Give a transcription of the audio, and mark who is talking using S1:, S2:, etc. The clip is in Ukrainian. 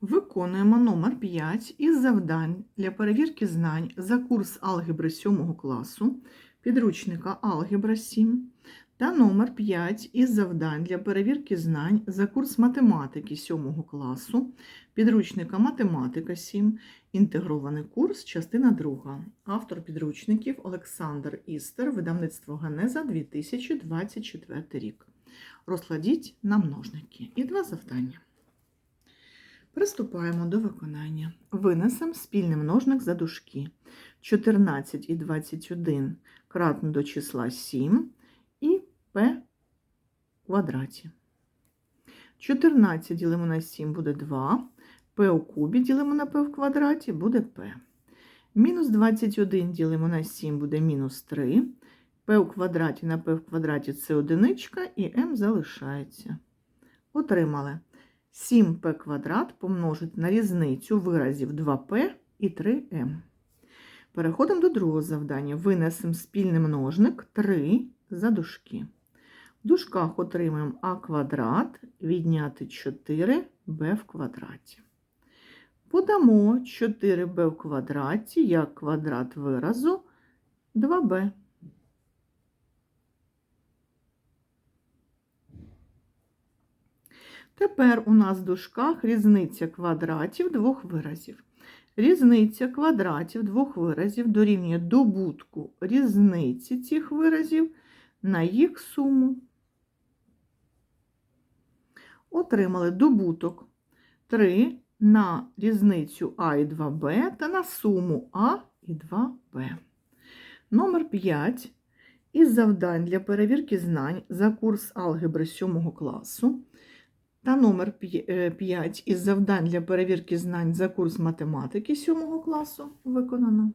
S1: Виконуємо номер 5 із завдань для перевірки знань за курс алгебри 7 класу підручника Алгебра 7 та номер 5 із завдань для перевірки знань за курс математики 7 класу підручника Математика 7, інтегрований курс, частина 2. Автор підручників Олександр Істер, видавництво Генеза 2024 рік. Розкладіть на множники. І два завдання. Приступаємо до виконання. Винесемо спільний множник за дужки. 14 і 21 кратно до числа 7 і p в квадраті. 14 ділимо на 7 буде 2, p у кубі ділимо на p в квадраті буде p. Мінус 21 ділимо на 7 буде мінус 3, p у квадраті на p в квадраті це одиничка і m залишається. Отримали. 7p квадрат помножить на різницю виразів 2p і 3m. Переходимо до другого завдання. Винесемо спільний множник 3 за дужки. В дужках отримаємо а квадрат відняти 4b в квадраті. Подамо 4b в квадраті як квадрат виразу 2b. Тепер у нас в дужках різниця квадратів двох виразів. Різниця квадратів двох виразів дорівнює добутку різниці цих виразів на їх суму. Отримали добуток 3 на різницю А і 2Б та на суму А і 2Б. Номер 5 із завдань для перевірки знань за курс алгебри 7 класу та номер 5 із завдань для перевірки знань за курс математики 7 класу виконано.